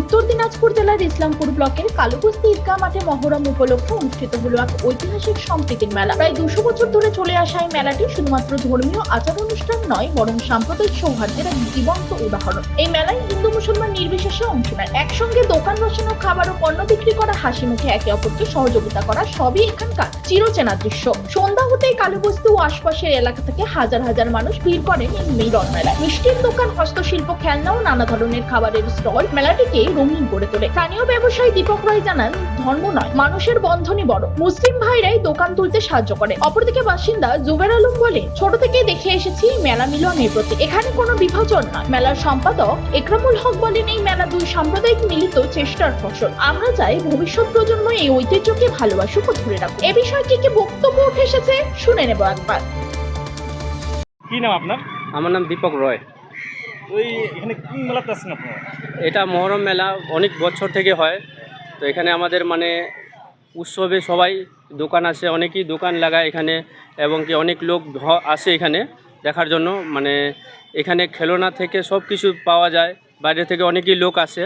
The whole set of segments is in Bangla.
উত্তর দিনাজপুর জেলার ইসলামপুর ব্লকের কালুবস্তি ঈদগাহ মাঠে মহরম উপলক্ষে অনুষ্ঠিত হলো এক ঐতিহাসিক সম্প্রীতির মেলা। প্রায় দুশো বছর ধরে চলে আসা এই মেলাটি শুধুমাত্র ধর্মীয় আচার অনুষ্ঠান নয়, বরং সাম্প্রদায়িক সৌহার্দ্যের এক জীবন্ত উদাহরণ। এই মেলায় হিন্দু, মুসলমান নির্বিশেষে অংশ নেয়। একসঙ্গে দোকান বসানো, খাবার ও পণ্য বিক্রি করা, হাসি মুখে একে অপরকে সহযোগিতা করা, সবই এখানকার চিরচেনা দৃশ্য। সন্ধ্যা হতেই কালুবস্তি ও আশপাশের এলাকা থেকে হাজার হাজার মানুষ ভিড় করেন এই মিলন মেলায়। মিষ্টির দোকান, হস্তশিল্প, খেলনা ও নানা ধরনের খাবারের স্টল মেলাটিকে রঙিন করে তোলে। স্থানীয় ব্যবসায়ী দীপক রায় জানান ধর্ম নয় মানুষের বন্ধনই বড়। মুসলিম ভাইরাই দোকান তুলতে সাহায্য করে। অপরদিকে বাসিন্দা জুবের আলম বলে ছোট থেকেই দেখে এসেছি এই মেলা মিলনের প্রতি। এখানে কোনো বিভাজন নয়। মেলার সম্পাদক একরামুল হক বলেন এই মেলা দুই সাম্প্রদায়িক মিলিত চেষ্টার ফসল। আমরা চাই ভবিষ্যৎ প্রজন্ম এই ঐতিহ্যকে ভালোবাসুক ও ধরে রাখুক। এ বিষয়ে কি কি বক্তব্য উঠে এসেছে শুনে নেব একবার। কি নাম আপনার? আমার নাম দীপক রয়। ওই এখানে মেলাতে আসছেন আপনারা? এটা মহরম মেলা অনেক বছর থেকে হয়। তো এখানে আমাদের মানে উৎসবে সবাই দোকান আসে অনেকেই দোকান লাগায় এখানে এবং কি অনেক লোক আসে এখানে দেখার জন্য। মানে এখানে খেলনা থেকে সব কিছু পাওয়া যায়, বাইরে থেকে অনেকই লোক আসে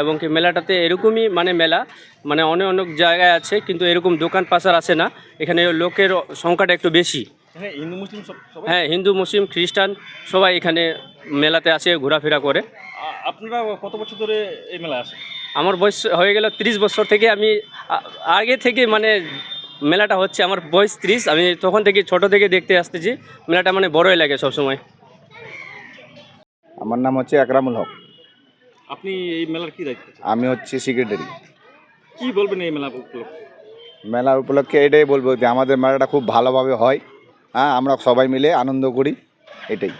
এবং কি মেলাটাতে এরকমই মানে মেলা। মানে অনেক অনেক জায়গায় আছে, কিন্তু এরকম দোকান পাশার আসে না। এখানে লোকের সংখ্যাটা একটু বেশি। এখানে হিন্দু মুসলিম সব হ্যাঁ হিন্দু মুসলিম খ্রিস্টান সবাই এখানে মেলাতে আসে ঘোরাফেরা করে। আপনারা কত বছর ধরে এই মেলা আসেন? আমার বয়স হয়ে গেল তিরিশ বছর থেকে আমি আগে থেকে মানে মেলাটা হচ্ছে আমার বয়স ত্রিশ। আমি তখন থেকে ছোট থেকে দেখতে আসতেছি। মেলাটা মানে বড়ই লাগে সবসময়। আমার নাম হচ্ছে একরামুল হক। আপনি এই মেলার কি আছেন? আমি হচ্ছে সেক্রেটারি কি বলবেন এই মেলা উপলক্ষে? মেলার উপলক্ষে এটাই বলব যে আমাদের মেলাটা খুব ভালোভাবে হয়। হ্যাঁ আমরা সবাই মিলে আনন্দ করি এটাই।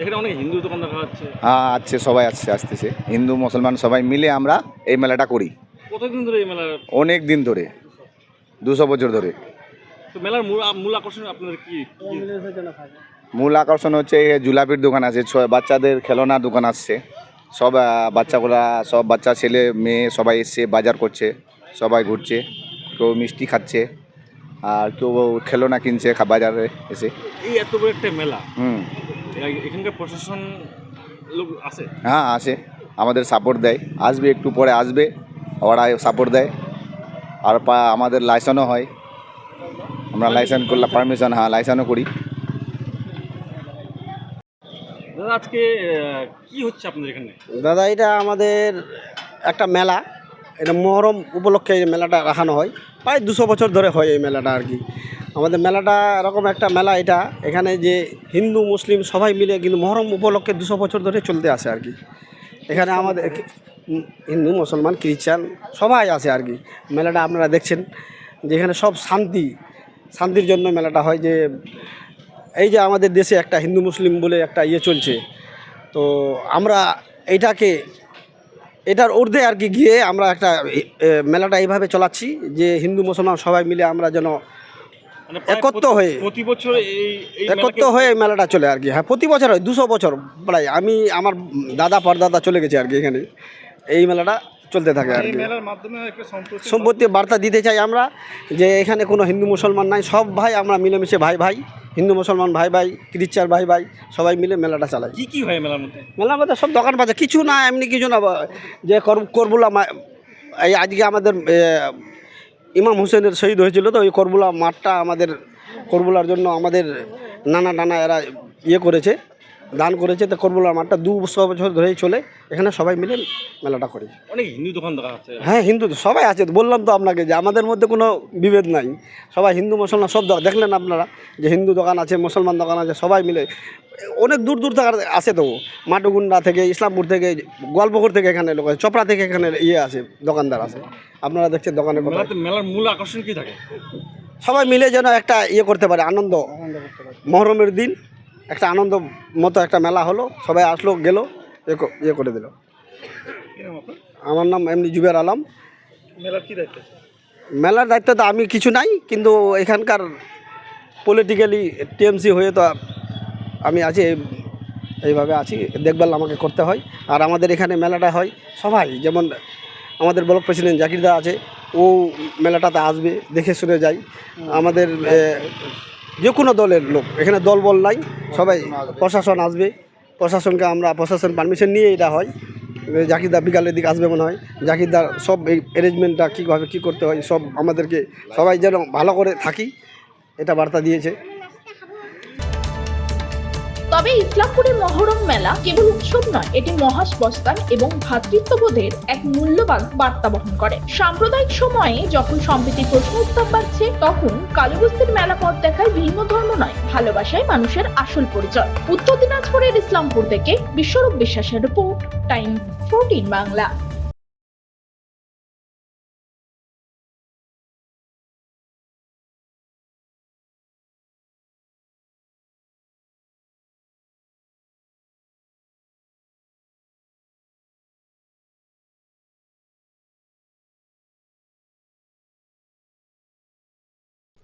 এখানে অনেক হিন্দু দোকান দেখা যাচ্ছে। হ্যাঁ আছে সবাই আসছে আসতেছে। হিন্দু মুসলমান সবাই মিলে আমরা এই মেলাটা করি। কতদিন ধরে এই মেলা? অনেক দিন ধরে দুশো বছর ধরে। তো মেলার মূল আকর্ষণ আপনাদের কি? কি? মূল আকর্ষণ হচ্ছে জুলাপির দোকান আছে বাচ্চাদের খেলনা দোকান আসছে। সব বাচ্চাগুলা সব বাচ্চা ছেলে মেয়ে সবাই এসছে বাজার করছে সবাই ঘুরছে কেউ মিষ্টি খাচ্ছে। আর কেউ খেলনা কিনছে বাজারে এসে। এই এত বড় একটা মেলা? হুম। এখানকার প্রশাসন লোক আছে? হ্যাঁ আসে আমাদের সাপোর্ট দেয়। আসবে একটু পরে আসবে। ওরা সাপোর্ট দেয়। আর পা- আমাদের লাইসেন্সও হয়। আমরা লাইসেন্স করলে পারমিশন হ্যাঁ লাইসেন্সও করি। দাদা আজকে কি হচ্ছে আপনাদের এখানে? দাদা এটা আমাদের একটা মেলা। এটা মহরম উপলক্ষে এই মেলাটা রাখানো হয়। প্রায় দুশো বছর ধরে হয় এই মেলাটা আর কি। আমাদের মেলাটা এরকম একটা মেলা এটা। এখানে যে হিন্দু, মুসলিম সবাই মিলে কিন্তু মহরম উপলক্ষে দুশো বছর ধরে চলতে আসে আর কি। এখানে আমাদের হিন্দু, মুসলমান, খ্রিস্টান সবাই আছে আর কি। মেলাটা আপনারা দেখছেন যে এখানে সব শান্তি, শান্তির জন্য মেলাটা হয় যে এই যে আমাদের দেশে একটা হিন্দু, মুসলিম বলে একটা ইয়ে চলছে। তো আমরা এইটাকে এটার ঊর্ধ্বে আর কি গিয়ে আমরা একটা মেলাটা এইভাবে চলাচ্ছি যে হিন্দু মুসলমান সবাই মিলে আমরা যেন মানে একত্র হয়ে। প্রতি বছর একত্র হয়ে এই মেলাটা চলে আর কি হ্যাঁ প্রতি বছর হয় দুশো বছর প্রায় আমি আমার দাদা পরদাদা চলে গেছে আর কি এখানে এই মেলাটা চলতে থাকে আর কি। মেলার মাধ্যমে সম্পত্তি বার্তা দিতে চাই আমরা যে এখানে কোনো হিন্দু মুসলমান নাই সব ভাই আমরা মিলেমিশে ভাই ভাই হিন্দু মুসলমান ভাই ভাই খ্রিস্টান ভাই ভাই সবাই মিলে মেলাটা চালাই। কি কী হয় মেলার মধ্যে? মেলার মধ্যে সব দোকান পাচ্ছে কিছু না এমনি কিছু না যে কর- করবুলা মা- এই আজকে আমাদের ইমাম হোসেনের শহীদ হয়েছিল তো ওই করবুলা মাঠটা আমাদের করবুলার জন্য আমাদের নানা নানা এরা ইয়ে করেছে। দান করেছে তো করবুলার মাঠটা দু বছর বছর ধরেই চলে। এখানে সবাই মিলে মেলাটা করি। অনেক হিন্দু দোকান দেখা হ্যাঁ হিন্দু তো সবাই আছে বললাম তো আপনাকে যে আমাদের মধ্যে কোনো বিভেদ নাই। সবাই হিন্দু মুসলমান সব দেখলেন আপনারা যে হিন্দু দোকান আছে মুসলমান দোকান আছে সবাই মিলে। অনেক দূর দূর থেকে আসে তো মাটুগুন্ডা থেকে ইসলামপুর থেকে গোয়ালপুকুর থেকে এখানে লোক আছে চপড়া থেকে এখানে ইয়ে আছে দোকানদার আছে। আপনারা দেখছেন দোকানে মেলার মূল আকর্ষণ কি থাকে? সবাই মিলে যেন একটা ইয়ে করতে পারে আনন্দ। মহরমের দিন একটা আনন্দ মতো একটা মেলা হলো সবাই আসলো গেল ইয়ে ইয়ে করে দিল? আমার নাম এমনি জুবের আলম। মেলার কি দায়িত্ব? মেলার দায়িত্ব তো আমি কিছু নাই কিন্তু এখানকার পলিটিক্যালি টিএমসি হয়ে তো আমি আছি এইভাবে আছি দেখভাল আমাকে করতে হয়। আর আমাদের এখানে মেলাটা হয় সবাই যেমন আমাদের ব্লক প্রেসিডেন্ট জাকিরদা আছে ও মেলাটাতে আসবে দেখে শুনে যায়। আমাদের যে কোনো দলের লোক। এখানে দল বল নাই, সবাই প্রশাসন আসবে। প্রশাসনকে আমরা, প্রশাসন পারমিশন নিয়ে এটা হয়। জাকিরদার বিকালের দিকে আসবে মনে হয়। জাকিরদার সব এই অ্যারেঞ্জমেন্টটা কীভাবে কী করতে হয়, সব আমাদেরকে সবাই যেন ভালো করে থাকি, এটা বার্তা দিয়েছে। তবে ইসলামপুরের মহরম মেলা কেবল উৎসব নয়, এটি মহাস্বস্তান এবং ভ্রাতৃত্ববোধের এক মূল্যবান বার্তা বহন করে। সাম্প্রদায়িক সময়ে যখন সম্প্রীতির প্রশ্ন উত্তাপ বাড়ছে, তখন কালীবস্তির মেলা পথ দেখায় ভিন্ন ধর্ম নয় ভালোবাসায় মানুষের আসল পরিচয়। উত্তর দিনাজপুরের ইসলামপুর থেকে বিশ্বরূপ বিশ্বাসের রিপোর্ট, টাইম ফোরটিন বাংলা।